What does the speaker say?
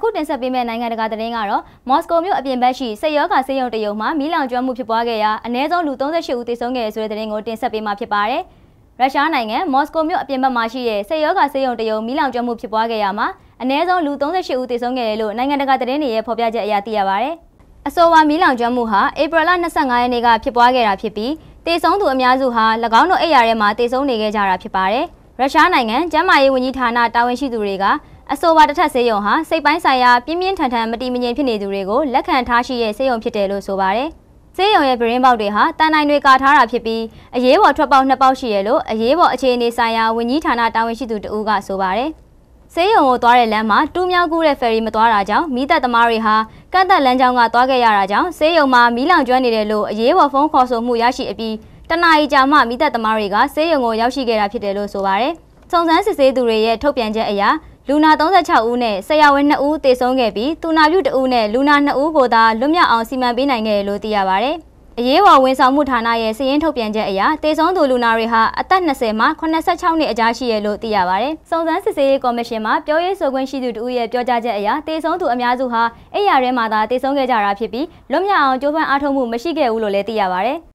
အခုတင်ဆက်ပေးမယ့်နိုင်ငံတကာသတင်းကတော့မော်စကိုမြို့အပြင်ဘက်ရှိစစ်ရောဂါဆေးရုံတရုံမှာမီးလောင်ကျွမ်းမှုဖြစ်ပွားခဲ့ရာအ ਨੇ ဆုံးလူ38ဦးသေဆုံးခဲ့ရဆိုတဲ့သတင်းကိုတင်ဆက်ပေးမှာဖြစ်ပါတယ်။ရုရှားနိုင်ငံမော်စကိုမြို့အပြင်ဘက်မှာရှိတဲ့စစ်ရောဂါဆေးရုံတရုံမီးလောင်ကျွမ်းမှုဖြစ်ပွားခဲ့ရာမှာအ ਨੇ ဆုံးလူ38ဦးသေဆုံးခဲ့တယ်လို့နိုင်ငံတကာသတင်းတွေရဲ့ဖော်ပြချက်အရသိရပါတယ်။အဆိုပါမီးလောင်ကျွမ်းမှုဟာဧပြီလ25ရက်နေ့ကဖြစ်ပွားခဲ့တာဖြစ်ပြီးတေဆုံးသူအများစုဟာ၎င်းတို့အိမ်ယာထဲမှာတေဆုံးနေခဲ့ကြတာဖြစ်ပါတယ်။ ရုရှားနိုင်ငံကျန်းမာရေးဝန်ကြီးဌာနတာဝန်ရှိသူတွေကအဆိုပါတစ်ထပ်ဆေးရုံဟာစိတ်ပိုင်းဆိုင်ရာပြင်းပြင်းထန်ထန်မတည်မငြိမ်ဖြစ်နေသူတွေကိုလက်ခံထားရှိတဲ့ဆေးရုံဖြစ်တယ်လို့ဆိုပါတယ်။ဆေးရုံရဲ့ဗရင်ပေါက်တွေဟာတန်နိုင်တွေကာထားတာဖြစ်ပြီးအရေးပေါ်ထွက်ပေါက်နှစ်ပေါက်ရှိရလို့အရေးပေါ်အခြေအနေဆိုင်ရာဝန်ကြီးဌာနတာဝန်ရှိသူတဦးကဆိုပါတယ်။ဆေးရုံကိုသွားတဲ့လမ်းမှာတူးမြောက်ကူးတဲ့ဖယ်ရီမသွားတာကြောင့်မိသက်သမားတွေဟာကန့်သက်လမ်းကြောင်းကသွားခဲ့ရတာကြောင့်ဆေးရုံမှာမီးလောင်ကျွမ်းနေတယ်လို့အရေးပေါ်ဖုန်းခေါ်ဆိုမှုရရှိအပြီး တနအီကြာမှမိသက်သမားတွေကဆေးရုံကိုရောက်ရှိခဲ့တာဖြစ်တယ်လို့ဆိုပါတယ်။စုံစမ်းစစ်ဆေးသူတွေရဲ့ထုတ်ပြန်ချက်အရလူနာ36ဦးနဲ့ဆရာဝန်2ဦးသေဆုံးခဲ့ပြီးသူနာပြု2ဦးနဲ့လူနာ2ဦးကိုသာလွတ်မြောက်အောင်စီမံပေးနိုင်ခဲ့တယ်လို့သိရပါဗျ။အရေးပေါ်ဝန်ဆောင်မှုဌာနရဲ့စည်ရင်းထုတ်ပြန်ချက်အရသေဆုံးသူလူနာတွေဟာအသက်20မှ86နှစ်အကြားရှိရလို့သိရပါဗျ။စုံစမ်းစစ်ဆေးရေးကော်မရှင်မှပြောရေးဆိုခွင့်ရှိသူတို့ရဲ့ပြောကြားချက်အရသေဆုံးသူအများစုဟာအိယာထဲမှာသာသေဆုံးခဲ့ကြတာဖြစ်ပြီးလွတ်မြောက်အောင်ကြိုးပမ်းအားထုတ်မှုမရှိခဲ့ဘူးလို့လည်းသိရပါဗျ။